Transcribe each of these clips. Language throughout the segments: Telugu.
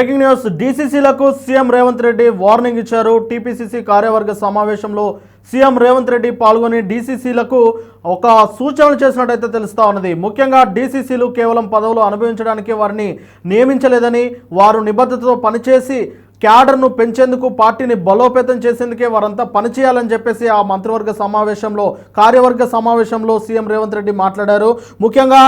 Breaking news. డీసీసీలకు CM Revanth Reddy warning ఇచ్చారు. టీపీసీసీ కార్యవర్గ సమావేశంలో సీఎం రేవంత్ రెడ్డి పాల్గొని డీసీసీలకు ఒక సూచనలు చేసినట్టయితే తెలుస్తా ఉన్నది. ముఖ్యంగా డీసీసీలు కేవలం పదవులు అనుభవించడానికి వారిని నియమించలేదని వారు నిబద్ధతతో పనిచేసి క్యాడర్ను పెంచేందుకు పార్టీని బలోపేతం చేసేందుకే వారంతా పనిచేయాలని చెప్పేసి ఆ మంత్రివర్గ సమావేశంలో కార్యవర్గ సమావేశంలో సీఎం రేవంత్ రెడ్డి మాట్లాడారు. ముఖ్యంగా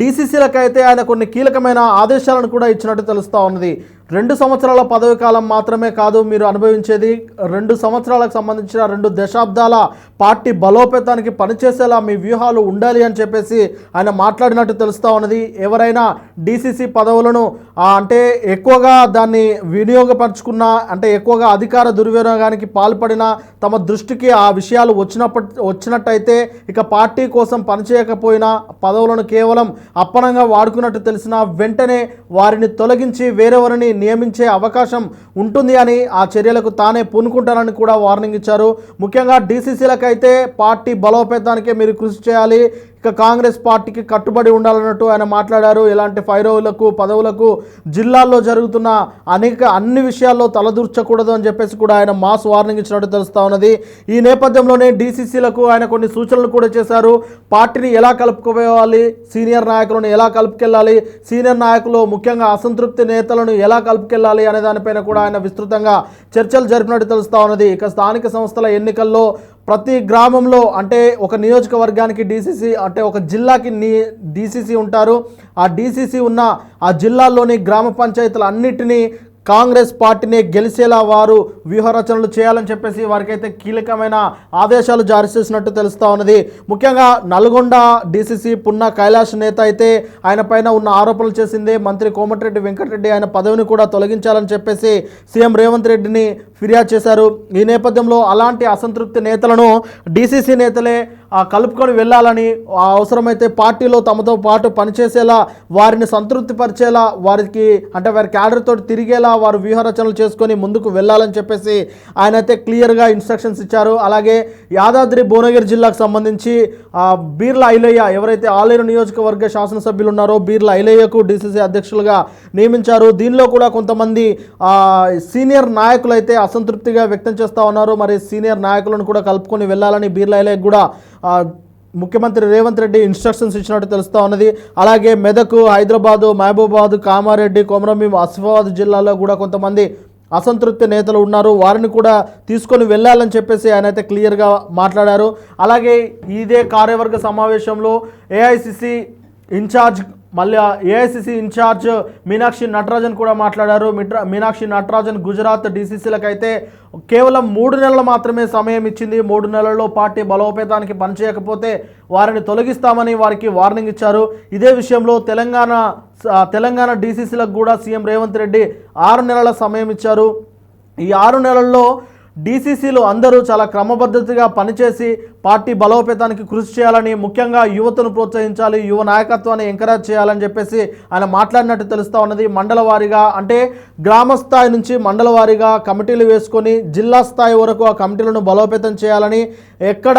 డీసీసీలకైతే ఆయన కొన్ని కీలకమైన ఆదేశాలను కూడా ఇచ్చినట్టు తెలుస్తూ ఉన్నది. రెండు సంవత్సరాల పదవి కాలం మాత్రమే కాదు మీరు అనుభవించేది. రెండు సంవత్సరాలకు సంబంధించిన రెండు దశాబ్దాల పార్టీ బలోపేతానికి పనిచేసేలా మీ వ్యూహాలు ఉండాలి అని చెప్పేసి ఆయన మాట్లాడినట్టు తెలుస్తూ ఉన్నది. ఎవరైనా డీసీసీ పదవులను అంటే ఎక్కువగా దాన్ని వినియోగపరుచుకున్న అంటే ఎక్కువగా అధికార దుర్వినియోగానికి పాల్పడిన తమ దృష్టికి ఆ విషయాలు వచ్చినప్పటి వచ్చినట్టయితే ఇక పార్టీ కోసం పనిచేయకపోయినా పదవులను కేవలం అప్పనంగా వాడుకున్నట్టు తెలిసిన వెంటనే వారిని తొలగించి వేరెవరిని నియమించే అవకాశం ఉంటుంది అని ఆ చర్యలకు తానే పూనుకుంటానని కూడా వార్నింగ్ ఇచ్చారు. ముఖ్యంగా డీసీసీలకైతే పార్టీ బలోపేతానికే మీరు కృషి చేయాలి. ఇక కాంగ్రెస్ పార్టీకి కట్టుబడి ఉండాలన్నట్టు ఆయన మాట్లాడారు. ఇలాంటి ఫైరవులకు పదవులకు జిల్లాల్లో జరుగుతున్న అనేక అన్ని విషయాల్లో తలదూర్చకూడదు అని చెప్పేసి కూడా ఆయన మాస్ వార్నింగ్ ఇచ్చినట్టు తెలుస్తా ఉన్నది. ఈ నేపథ్యంలోనే డీసీసీలకు ఆయన కొన్ని సూచనలు కూడా చేశారు. పార్టీని ఎలా కలుపుకోవాలి? సీనియర్ నాయకులను ఎలా కలుపుకెళ్ళాలి? సీనియర్ నాయకులు ముఖ్యంగా అసంతృప్తి నేతలను ఎలా కలుపుకెళ్ళాలి అనే దానిపైన కూడా ఆయన విస్తృతంగా చర్చలు జరిపినట్టు తెలుస్తా ఉన్నది. ఇక స్థానిక సంస్థల ఎన్నికల్లో ప్రతి గ్రామంలో అంటే ఒక నియోజకవర్గానికి డీసీసీ అంటే ఒక జిల్లాకి నీ డీసీసీ ఉంటారు. ఆ డీసీసీ ఉన్న ఆ జిల్లాల్లోని గ్రామ పంచాయతీలు అన్నిటినీ కాంగ్రెస్ పార్టీని గెలిచేలా వారు వ్యూహరచనలు చేయాలని చెప్పేసి వారికైతే కీలకమైన ఆదేశాలు జారీ చేసినట్టు తెలుస్తూ ఉన్నది. ముఖ్యంగా నల్గొండ డీసీసీ పున్న కైలాష్ నేత అయితే ఆయన పైన ఉన్న ఆరోపణలు చేసింది. మంత్రి కోమటిరెడ్డి వెంకటరెడ్డి ఆయన పదవిని కూడా తొలగించాలని చెప్పేసి సీఎం రేవంత్ రెడ్డిని ఫిర్యాదు చేశారు. ఈ నేపథ్యంలో అలాంటి అసంతృప్తి నేతలను డీసీసీ నేతలే కలుపుకొని వెళ్ళాలని అవసరమైతే పార్టీలో తమతో పాటు పనిచేసేలా వారిని సంతృప్తిపరిచేలా వారికి అంటే వారి క్యాడర్తో తిరిగేలా వారు వ్యూహరచనలు చేసుకొని ముందుకు వెళ్ళాలని చెప్పేసి ఆయన అయితే క్లియర్గా ఇన్స్ట్రక్షన్స్ ఇచ్చారు. అలాగే యాదాద్రి భువనగిరి జిల్లాకు సంబంధించి బీర్ల ఐలయ్య ఎవరైతే ఆలేరు నియోజకవర్గ శాసనసభ్యులు ఉన్నారో బీర్ల ఐలయ్యకు డీసీసీ అధ్యక్షులుగా నియమించారు. దీనిలో కూడా కొంతమంది సీనియర్ నాయకులు అయితే అసంతృప్తిగా వ్యక్తం చేస్తూ ఉన్నారు. మరి సీనియర్ నాయకులను కూడా కలుపుకొని వెళ్ళాలని బీర్ల ఐలయ్య కూడా ముఖ్యమంత్రి రేవంత్ రెడ్డి ఇన్స్ట్రక్షన్స్ ఇచ్చినట్టు తెలుస్తూ ఉన్నది. అలాగే మెదక్ హైదరాబాదు మహబూబాబాద్ కామారెడ్డి కొమరంభీం ఆసిఫాబాద్ జిల్లాలో కూడా కొంతమంది అసంతృప్తి నేతలు ఉన్నారు. వారిని కూడా తీసుకొని వెళ్ళాలని చెప్పేసి ఆయన అయితే క్లియర్గా మాట్లాడారు. అలాగే ఇదే కార్యవర్గ సమావేశంలో ఏఐసిసి ఇన్ఛార్జ్ మళ్ళీ ఏఐసిసి ఇన్ఛార్జ్ మీనాక్షి నటరాజన్ కూడా మాట్లాడారు. మీనాక్షి నటరాజన్ గుజరాత్ డీసీసీలకు అయితే కేవలం మూడు నెలలు మాత్రమే సమయం ఇచ్చింది. మూడు నెలల్లో పార్టీ బలోపేతానికి పనిచేయకపోతే వారిని తొలగిస్తామని వారికి వార్నింగ్ ఇచ్చారు. ఇదే విషయంలో తెలంగాణ తెలంగాణ డీసీసీలకు కూడా సీఎం రేవంత్ రెడ్డి ఆరు నెలల సమయం ఇచ్చారు. ఈ ఆరు నెలల్లో డీసీసీలు అందరూ చాలా క్రమబద్ధతగా పనిచేసి పార్టీ బలోపేతానికి కృషి చేయాలని ముఖ్యంగా యువతను ప్రోత్సహించాలి యువ నాయకత్వాన్ని ఎంకరేజ్ చేయాలని చెప్పేసి ఆయన మాట్లాడినట్టు తెలుస్తూ ఉన్నది. మండల వారీగా అంటే గ్రామ స్థాయి నుంచి మండల వారీగా కమిటీలు వేసుకొని జిల్లా స్థాయి వరకు ఆ కమిటీలను బలోపేతం చేయాలని ఎక్కడ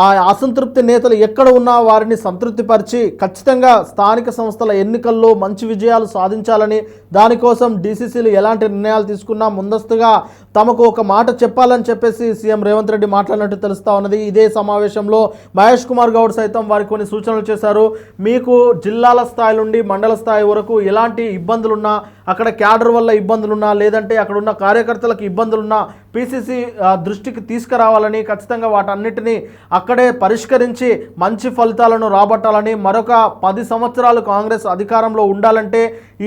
ఆ అసంతృప్తి నేతలు ఎక్కడ ఉన్నా వారిని సంతృప్తిపరిచి ఖచ్చితంగా స్థానిక సంస్థల ఎన్నికల్లో మంచి విజయాలు సాధించాలని దానికోసం డీసీసీలు ఎలాంటి నిర్ణయాలు తీసుకున్నా ముందస్తుగా తమకు ఒక మాట చెప్పాలని చెప్పేసి సీఎం రేవంత్ రెడ్డి మాట్లాడినట్టు తెలుస్తూ ఉన్నది. ఇదే సమావేశంలో మహేష్ కుమార్ గౌడ్ సైతం వారికి కొన్ని సూచనలు చేశారు. మీకు జిల్లాల స్థాయి నుండి మండల స్థాయి వరకు ఎలాంటి ఇబ్బందులున్నా అక్కడ క్యాడర్ వల్ల ఇబ్బందులున్నా లేదంటే అక్కడ ఉన్న కార్యకర్తలకు ఇబ్బందులున్నా పీసీసీ దృష్టికి తీసుకురావాలని ఖచ్చితంగా వాటన్నిటిని అక్కడే పరిష్కరించి మంచి ఫలితాలను రాబట్టాలని మరొక పది సంవత్సరాలు కాంగ్రెస్ అధికారంలో ఉండాలంటే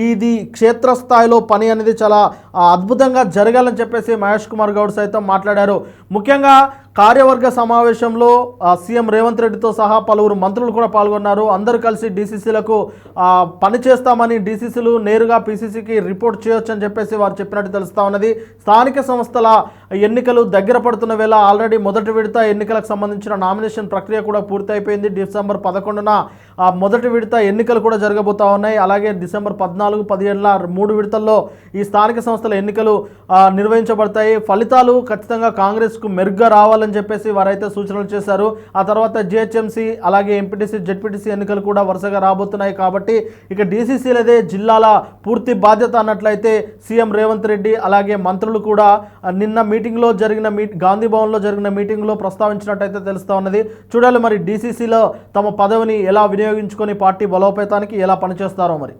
ఇది క్షేత్రస్థాయిలో పని అనేది చాలా అద్భుతంగా జరగాలని చెప్పేసి మహేష్ కుమార్ గౌడ్ సైతం మాట్లాడారు. ముఖ్యంగా కార్యవర్గ సమావేశంలో సీఎం రేవంత్ రెడ్డితో సహా పలువురు మంత్రులు కూడా పాల్గొన్నారు. అందరూ కలిసి డీసీసీలకు పని చేస్తామని డీసీసీలు నేరుగా పీసీసీకి రిపోర్ట్ చేయొచ్చని చెప్పేసి వారు చెప్పినట్టు తెలుస్తా ఉన్నది. స్థానిక సంస్థల ఎన్నికలు దగ్గర పడుతున్న వేళ ఆల్రెడీ మొదటి విడత ఎన్నికలకు సంబంధించిన నామినేషన్ ప్రక్రియ కూడా పూర్తయిపోయింది. డిసెంబర్ పదకొండున ఆ మొదటి విడత ఎన్నికలు కూడా జరగబోతా ఉన్నాయి. అలాగే డిసెంబర్ పద్నాలుగు పదిహేడుల మూడు విడతల్లో ఈ స్థానిక సంస్థల ఎన్నికలు నిర్వహించబడతాయి. ఫలితాలు ఖచ్చితంగా కాంగ్రెస్కు మెరుగ్గా రావాలని చెప్పేసి వారైతే సూచనలు చేశారు. ఆ తర్వాత జిహెచ్ఎంసీ అలాగే ఎంపీటీసీ జెడ్పీటీసీ ఎన్నికలు కూడా వరుసగా రాబోతున్నాయి కాబట్టి ఇక డీసీసీలదే జిల్లాల పూర్తి బాధ్యత అన్నట్లయితే సీఎం రేవంత్ రెడ్డి అలాగే మంత్రులు కూడా నిన్న మీటింగ్ మీటింగ్లో జరిగిన మీ గాంధీ భవన్లో జరిగిన మీటింగ్లో ప్రస్తావించినట్టయితే తెలుస్తూ ఉన్నది. చూడాలి మరి డీసీసీలో తమ పదవిని ఎలా వినియోగించుకొని పార్టీ బలోపేతానికి ఎలా పనిచేస్తారో మరి.